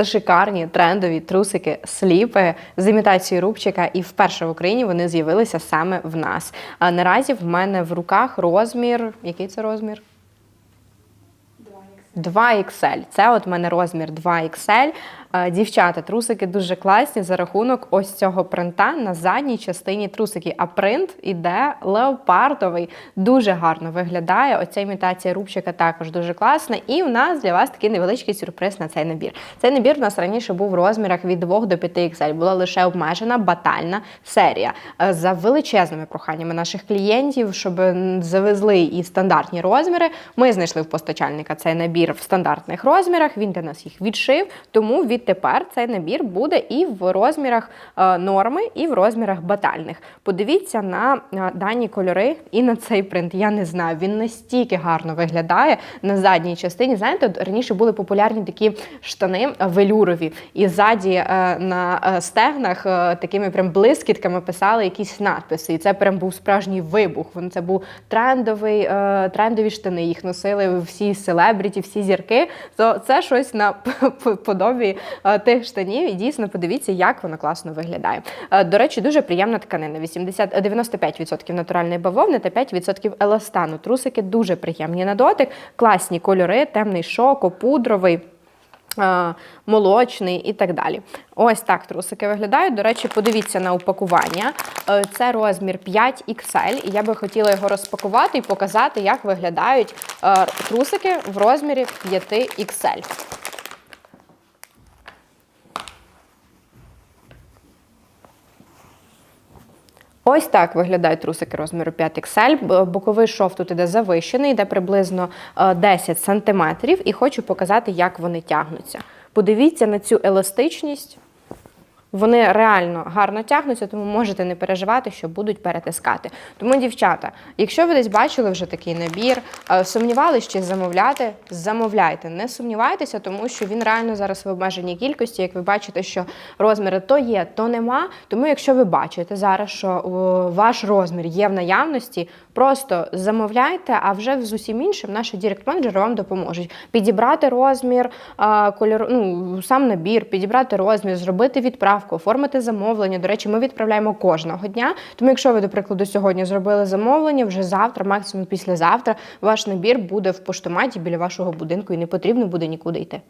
Це шикарні трендові трусики сліпи з імітацією рубчика, і вперше в Україні вони з'явилися саме в нас. А наразі в мене в руках розмір. Який це розмір? 2XL. Це от в мене розмір 2XL. Е, Дівчата, трусики дуже класні за рахунок ось цього принта на задній частині трусики. А принт іде леопардовий, дуже гарно виглядає. Оця імітація рубчика також дуже класна. І у нас для вас такий невеличкий сюрприз на цей набір. Цей набір у нас раніше був в розмірах від 2 до 5 XL. Була лише обмежена батальна серія. Е, За величезними проханнями наших клієнтів, щоб завезли і стандартні розміри. Ми знайшли в постачальника цей набір в стандартних розмірах. Він для нас їх відшив. Тому відтепер цей набір буде і в розмірах е, норми, і в розмірах батальних. Подивіться на е, дані кольори і на цей принт. Я не знаю, він настільки гарно виглядає на задній частині. Знаєте, раніше були популярні такі штани велюрові, і ззаді е, на стегнах такими прям блискітками писали якісь надписи. І це прям був справжній вибух. Це був трендовий, трендові штани. Їх носили всі селебріті, всі зірки. То це щось на подобі тих штанів. І дійсно подивіться, як воно класно виглядає. Е, До речі, дуже приємна тканина. 80, е, 95% натуральної бавовни та 5% еластану. Трусики дуже приємні на дотик, класні кольори, темний шоко, пудровий. е, Молочний і так далі. Ось так трусики виглядають. До речі, подивіться на упакування. Е, Це розмір 5XL, і я би хотіла його розпакувати і показати, як виглядають е, трусики в розмірі 5XL. Ось так виглядають трусики розміру 5XL. Боковий шов тут іде завищений, йде приблизно е, 10 см. І хочу показати, як вони тягнуться. Подивіться на цю еластичність. Вони реально гарно тягнуться, тому можете не переживати, що будуть перетискати. Тому, дівчата, якщо ви десь бачили вже такий набір, е, сумнівались чи замовляти, замовляйте. Не сумнівайтеся, тому що він реально зараз в обмеженій кількості. Як ви бачите, що розміри то є, то нема. Тому, якщо ви бачите зараз, що ваш розмір є в наявності, просто замовляйте, а вже з усім іншим наші директ-менеджери вам допоможуть підібрати розмір, а, кольор, ну, сам набір, підібрати розмір, зробити відправку, оформити замовлення. До речі, ми відправляємо кожного дня. Тому, якщо ви, до прикладу, сьогодні зробили замовлення, вже завтра, максимум післязавтра, ваш набір буде в поштоматі біля вашого будинку і не потрібно буде нікуди йти.